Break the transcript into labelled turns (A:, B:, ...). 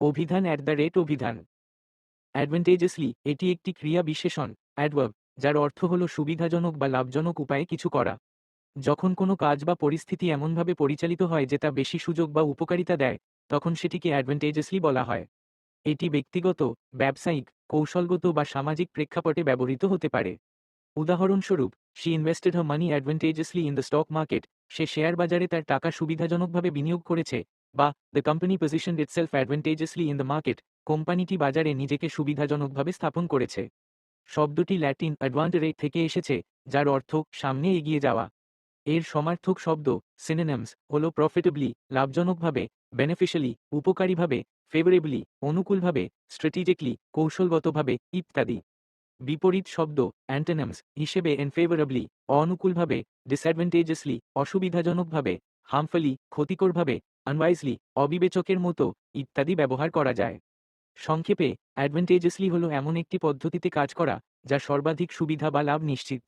A: অভিধান at the rate অভিধান। অ্যাডভেন্টেজাসলি এটি একটি ক্রিয়া বিশেষণ অ্যাডভার্ব যার অর্থ হল সুবিধাজনক বা লাভজনক উপায়ে কিছু করা। যখন কোনো কাজ বা পরিস্থিতি এমনভাবে পরিচালিত হয় যে তা বেশি সুযোগ বা উপকারিতা দেয়, তখন সেটিকে অ্যাডভেন্টেজাসলি বলা হয়। এটি ব্যক্তিগত, ব্যবসায়িক, কৌশলগত বা সামাজিক প্রেক্ষাপটে ব্যবহৃত হতে পারে। উদাহরণস্বরূপ she invested her money advantageously in the stock market say share বাজারে তার টাকা সুবিধাজনকভাবে বিনিয়োগ করেছে বা the company position itself advantageously in the market কোম্পানিটি বাজারে নিজেকে সুবিধাজনকভাবে স্থাপন করেছে। শব্দটি ল্যাটিন অ্যাডভান্টারে থেকে এসেছে, যার অর্থ সামনে এগিয়ে যাওয়া। এর সমার্থক শব্দ সিনেনামস হল প্রফিটেবলি লাভজনকভাবে বেনিফিশিয়ালি উপকারীভাবে ফেভারেবলি অনুকূলভাবে স্ট্র্যাটেজিকলি কৌশলগতভাবে ইত্যাদি। বিপরীত শব্দ অ্যান্টেনামস হিসেবে এনফেভারেবলি অনুকূলভাবে ডিসঅ্যাডভান্টেজাসলি অসুবিধাজনকভাবে হার্মফুলি ক্ষতিকরভাবে আনওয়াইজলি অবিবেচকের মতো, ইত্যাদি ব্যবহার করা যায়। সংক্ষেপে অ্যাডভেন্টেজেসলি হলো এমন একটি পদ্ধতিতে কাজ করা, যা সর্বাধিক সুবিধা বা লাভ নিশ্চিত।